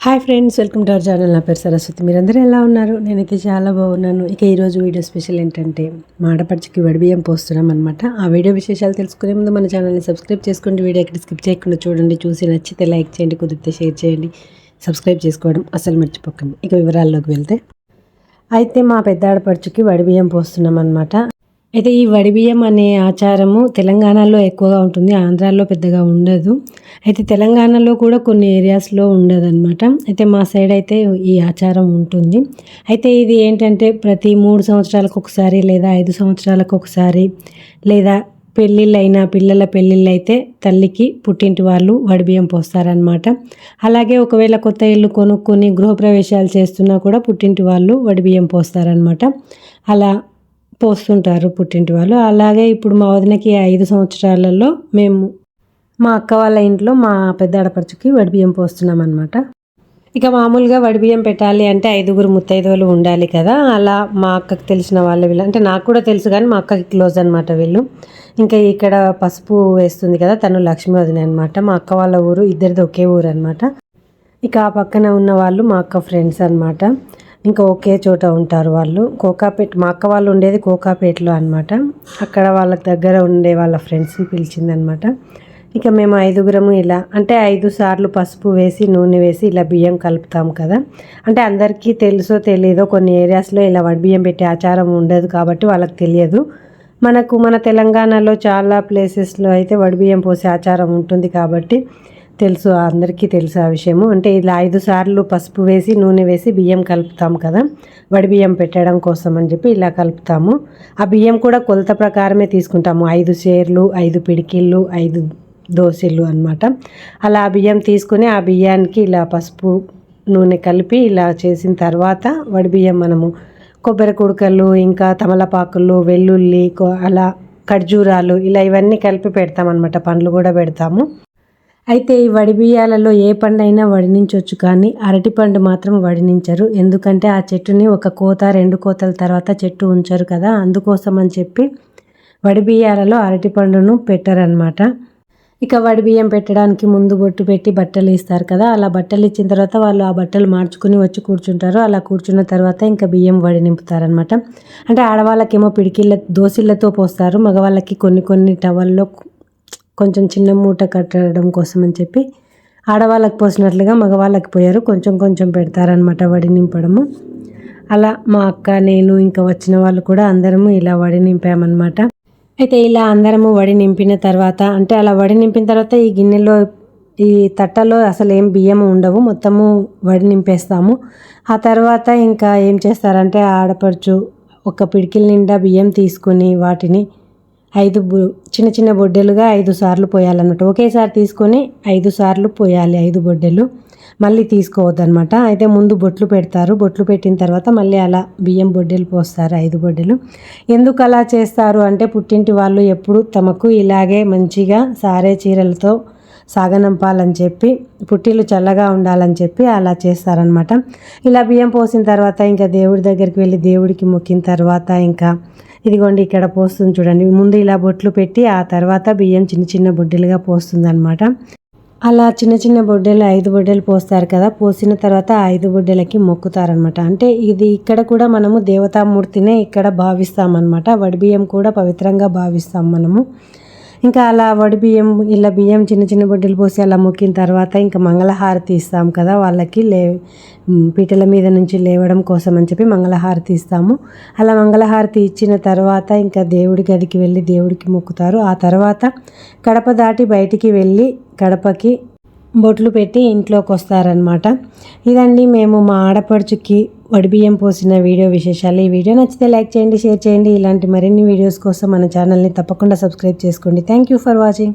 Hi friends welcome to our channel. నా పేరు సరస్వతి. మీరందరూ ఎలా ఉన్నారు? నేనైతే చాలా బాగున్నాను. ఇక ఈరోజు వీడియో స్పెషల్ ఏంటంటే మాడపడిచికి వడిబియ్యం పోస్తున్నాం అనమాట ఆ వీడియో విశేషాలు తెలుసుకునే ముందు మన ఛానల్ని సబ్స్క్రైబ్ చేసుకోండి. వీడియో ఎక్కడ స్కిప్ చేయకుండా చూడండి. చూసి నచ్చితే లైక్ చేయండి కుదిరితే షేర్ చేయండి. సబ్స్క్రైబ్ చేసుకోవడం అసలు మర్చిపోకండి. ఇక వివరాల్లోకి వెళ్తే అయితే మా పెద్ద ఆడపడుచుకి వడిబియ్యం పోస్తున్నాం అనమాట అయితే ఈ వడిబియ్యం అనే ఆచారము తెలంగాణలో ఎక్కువగా ఉంటుంది ఆంధ్రాలో పెద్దగా ఉండదు. అయితే తెలంగాణలో కూడా కొన్ని ఏరియాస్లో ఉండదు అనమాట అయితే మా సైడ్ అయితే ఈ ఆచారం ఉంటుంది. అయితే ఇది ఏంటంటే ప్రతి మూడు సంవత్సరాలకు ఒకసారి లేదా ఐదు సంవత్సరాలకు ఒకసారి లేదా పెళ్ళిళ్ళైనా పిల్లల పెళ్ళిళ్ళైతే తల్లికి పుట్టింటి వాళ్ళు వడిబియ్యం పోస్తారనమాట అలాగే ఒకవేళ కొత్త ఇల్లు కొనుక్కొని గృహప్రవేశాలు చేస్తున్నా కూడా పుట్టింటి వాళ్ళు వడిబియ్యం పోస్తారనమాట అలా పోస్తుంటారు పుట్టింటి వాళ్ళు. అలాగే ఇప్పుడు మా వదినకి ఐదు సంవత్సరాలలో మేము మా అక్క వాళ్ళ ఇంట్లో మా పెద్ద ఆడపడుచుకి వడిబియ్యం పోస్తున్నాం అనమాట ఇక మామూలుగా వడిబియ్యం పెట్టాలి అంటే ఐదుగురు ముత్తైదువులు ఉండాలి కదా. అలా మా అక్కకి తెలిసిన వాళ్ళు వీళ్ళు అంటే నాకు కూడా తెలుసు కానీ మా అక్కకి క్లోజ్ అనమాట వీళ్ళు. ఇంకా ఇక్కడ పసుపు వేస్తుంది కదా తను లక్ష్మీ వదిన అనమాట మా అక్క వాళ్ళ ఊరు ఇద్దరిది ఒకే ఊరు అనమాట ఇక ఆ పక్కన ఉన్న వాళ్ళు మా అక్క ఫ్రెండ్స్ అనమాట ఇంకా ఒకే చోట ఉంటారు వాళ్ళు. కోకాపేట మా అక్క వాళ్ళు ఉండేది కోకాపేటలో అనమాట అక్కడ వాళ్ళ దగ్గర ఉండే వాళ్ళ ఫ్రెండ్స్ని పిలిచిందనమాట ఇక మేము ఐదుగురము ఇలా అంటే ఐదు సార్లు పసుపు వేసి నూనె వేసి ఇలా బియ్యం కలుపుతాం కదా. అంటే అందరికీ తెలుసో తెలియదో కొన్ని ఏరియాస్లో ఇలా వడి బియ్యం పెట్టే ఆచారం ఉండదు కాబట్టి వాళ్ళకి తెలియదు. మనకు మన తెలంగాణలో చాలా ప్లేసెస్లో అయితే వడి బియ్యం పోసే ఆచారం ఉంటుంది కాబట్టి తెలుసు అందరికీ తెలుసు ఆ విషయము. అంటే ఇలా ఐదు సార్లు పసుపు వేసి నూనె వేసి బియ్యం కలుపుతాం కదా. వడి బియ్యం పెట్టడం కోసం అని చెప్పి ఇలా కలుపుతాము. ఆ బియ్యం కూడా కొలత ప్రకారమే తీసుకుంటాము. ఐదు షేర్లు ఐదు పిడికిళ్ళు ఐదు దోశలు అనమాట అలా ఆ బియ్యం తీసుకుని ఆ బియ్యానికి ఇలా పసుపు నూనె కలిపి ఇలా చేసిన తర్వాత వడి బియ్యం మనము కొబ్బరి కుడకలు ఇంకా తమలపాకులు వెల్లుల్లి అలా ఖర్జూరాలు ఇలా ఇవన్నీ కలిపి పెడతామన్నమాట. పండ్లు కూడా పెడతాము. అయితే ఈ వడిబియ్యాలలో ఏ పండైనా వడినించవచ్చు కానీ అరటిపండు మాత్రం వడినించరు. ఎందుకంటే ఆ చెట్టుని ఒక కోత రెండు కోతల తర్వాత చెట్టు ఉంచరు కదా. అందుకోసం అని చెప్పి వడిబియ్యాలలో అరటిపండును పెట్టరనమాట ఇక వడి బియ్యం పెట్టడానికి ముందు బొట్టు పెట్టి బట్టలు ఇస్తారు కదా. అలా బట్టలు ఇచ్చిన తర్వాత వాళ్ళు ఆ బట్టలు మార్చుకుని వచ్చి కూర్చుంటారు. అలా కూర్చున్న తర్వాత ఇంకా బియ్యం వడి నింపుతారనమాట అంటే ఆడవాళ్ళకేమో పిడికిళ్ళ దోసిళ్ళతో పోస్తారు. మగవాళ్ళకి కొన్ని కొన్ని టవల్లో కొంచెం చిన్న మూట కట్టడం కోసం అని చెప్పి ఆడవాళ్ళకి పోసినట్లుగా మగవాళ్ళకి పోయారు. కొంచెం కొంచెం పెడతారనమాట వడి నింపడము. అలా మా అక్క నేను ఇంకా వచ్చిన వాళ్ళు కూడా అందరము ఇలా వడి నింపామన్నమాట. అయితే ఇలా అందరము వడి నింపిన తర్వాత అంటే అలా వడి నింపిన తర్వాత ఈ గిన్నెలో ఈ తట్టలో అసలు ఏం బియ్యం ఉండవు. మొత్తము వడి నింపేస్తాము. ఆ తర్వాత ఇంకా ఏం చేస్తారంటే ఆడపడుచు ఒక పిడికిల నిండా బియ్యం తీసుకుని వాటిని ఐదు చిన్న చిన్న బొడ్డెలుగా ఐదు సార్లు పోయాలన్నమాట. ఒకేసారి తీసుకొని ఐదు సార్లు పోయాలి ఐదు బొడ్డెలు. మళ్ళీ తీసుకోవద్దనమాట అయితే ముందు బొట్లు పెడతారు. బొట్లు పెట్టిన తర్వాత మళ్ళీ అలా బియ్యం బొడ్డెలు పోస్తారు ఐదు బొడ్డెలు. ఎందుకు అలా చేస్తారు అంటే పుట్టింటి వాళ్ళు ఎప్పుడు తమకు ఇలాగే మంచిగా సారే చీరలతో సాగనంపాలని చెప్పి పుట్టిలు చల్లగా ఉండాలని చెప్పి అలా చేస్తారనమాట ఇలా బియ్యం పోసిన తర్వాత ఇంకా దేవుడి దగ్గరికి వెళ్ళి దేవుడికి మొక్కిన తర్వాత ఇంకా ఇదిగోండి ఇక్కడ పోస్తుంది చూడండి. ముందు ఇలా బొట్లు పెట్టి ఆ తర్వాత బియ్యం చిన్న చిన్న బొడ్డెలుగా పోస్తుంది అనమాట అలా చిన్న చిన్న బొడ్డెలు ఐదు బొడ్డెలు పోస్తారు కదా. పోసిన తర్వాత ఐదు బొడ్డెలకి మొక్కుతారనమాట అంటే ఇది ఇక్కడ కూడా మనము దేవతామూర్తినే ఇక్కడ భావిస్తామన్నమాట. వడిబియ్యం కూడా పవిత్రంగా భావిస్తాం మనము. ఇంకా అలా వడి బియ్యం ఇలా బియ్యం చిన్న చిన్న బొడ్డలు పోసి అలా మొక్కిన తర్వాత ఇంకా మంగళహారతి ఇస్తాం కదా వాళ్ళకి లే పీటల మీద నుంచి లేవడం కోసం అని చెప్పి మంగళహారతి ఇస్తాము. అలా మంగళహారతి ఇచ్చిన తర్వాత ఇంకా దేవుడి గదికి వెళ్ళి దేవుడికి మొక్కుతారు. ఆ తర్వాత కడప దాటి బయటికి వెళ్ళి కడపకి బొట్లు పెట్టి ఇంట్లోకి వస్తారనమాట ఇదండి మేము మా ఆడపడుచుకి వడిబియ్యం పోసిన వీడియో విశేషాలు. ఈ వీడియో నచ్చితే లైక్ చేయండి షేర్ చేయండి. ఇలాంటి మరిన్ని వీడియోస్ కోసం మన ఛానల్ని తప్పకుండా సబ్స్క్రైబ్ చేసుకోండి. Thank you for watching